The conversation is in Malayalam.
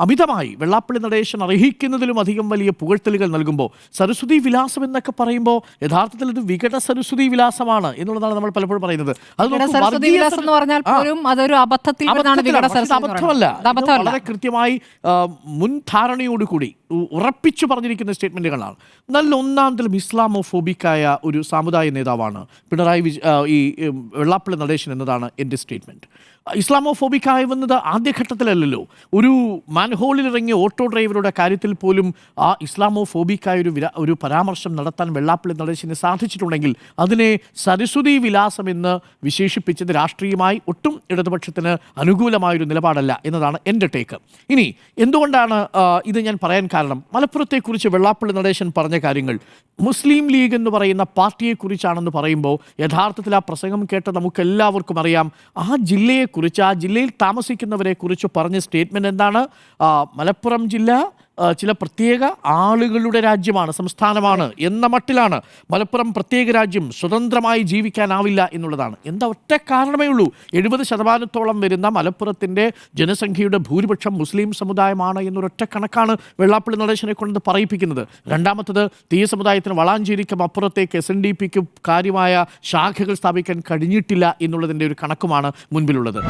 അമിതമായി വെള്ളാപ്പള്ളി നടേശൻ അർഹിക്കുന്നതിലും അധികം വലിയ പുകഴ്ത്തലുകൾ നൽകുമ്പോൾ സരസ്വതി വിലാസം എന്നൊക്കെ പറയുമ്പോൾ യഥാർത്ഥത്തിൽ ഇത് വികട സരസ്വതി വിലാസമാണ് എന്നുള്ളതാണ് നമ്മൾ പലപ്പോഴും പറയുന്നത്. അബദ്ധമല്ല. വളരെ കൃത്യമായി ആ, മുൻ ധാരണയോടുകൂടി ഉ- ഉറപ്പിച്ചു പറഞ്ഞിരിക്കുന്ന സ്റ്റേറ്റ്മെന്റുകളാണ്. നല്ല ഒന്നാം തലം ഇസ്ലാമോഫോബിക്കായ ഒരു സാമുദായ നേതാവാണ് പിണറായി വിജ ഈ വെള്ളാപ്പള്ളി നടേശൻ എന്നതാണ് എന്റെ സ്റ്റേറ്റ്മെന്റ്. ഇസ്ലാമോഫോബിക്കായവെന്നത് ആദ്യഘട്ടത്തിലല്ലല്ലോ. ഒരു മാൻഹോളിൽ ഇറങ്ങിയ ഓട്ടോ ഡ്രൈവറുടെ കാര്യത്തിൽ പോലും ആ ഇസ്ലാമോഫോബിക്കായ ഒരു വിരാ ഒരു പരാമർശം നടത്താൻ വെള്ളാപ്പള്ളി നടേശന് സാധിച്ചിട്ടുണ്ടെങ്കിൽ അതിനെ സരസ്വതി വിലാസം എന്ന് വിശേഷിപ്പിച്ചത് രാഷ്ട്രീയമായി ഒട്ടും ഇടതുപക്ഷത്തിന് അനുകൂലമായൊരു നിലപാടല്ല എന്നതാണ് എന്റെ ടേക്ക്. ഇനി എന്തുകൊണ്ടാണ് ഇത് ഞാൻ പറയാൻ കാരണം? മലപ്പുറത്തെക്കുറിച്ച് വെള്ളാപ്പള്ളി നടേശൻ പറഞ്ഞ കാര്യങ്ങൾ. മുസ്ലിം ലീഗ് എന്ന് പറയുന്ന പാർട്ടിയെക്കുറിച്ചാണെന്ന് പറയുമ്പോൾ യഥാർത്ഥത്തിൽ ആ പ്രസംഗം കേട്ട നമുക്കെല്ലാവർക്കും അറിയാം. ആ ജില്ലയെക്കുറിച്ച് ആ ജില്ലയിൽ താമസിക്കുന്നവരെക്കുറിച്ച് പറഞ്ഞ സ്റ്റേറ്റ്മെന്റ് എന്താണ്? മലപ്പുറം ജില്ല ചില പ്രത്യേക ആളുകളുടെ രാജ്യമാണ് സംസ്ഥാനമാണ് എന്ന മട്ടിലാണ് മലപ്പുറം പ്രത്യേക രാജ്യം സ്വതന്ത്രമായി ജീവിക്കാനാവില്ല എന്നുള്ളതാണ്. എന്താ ഒറ്റ കാരണമേ ഉള്ളൂ. എഴുപത് ശതമാനത്തോളം വരുന്ന മലപ്പുറത്തിന്റെ ജനസംഖ്യയുടെ ഭൂരിപക്ഷം മുസ്ലിം സമുദായമാണ് എന്നൊരൊറ്റ കണക്കാണ് വെള്ളാപ്പള്ളി നടേശനെ കൊണ്ട് പറയിപ്പിക്കുന്നത്. രണ്ടാമത്തത് തീയ സമുദായത്തിന് വളാഞ്ചേരിക്കും അപ്പുറത്തേക്ക് എസ് എൻ ഡി പിക്കും കാര്യമായ ശാഖകൾ സ്ഥാപിക്കാൻ കഴിഞ്ഞിട്ടില്ല എന്നുള്ളതിന്റെ ഒരു കണക്കുമാണ് മുൻപിലുള്ളത്.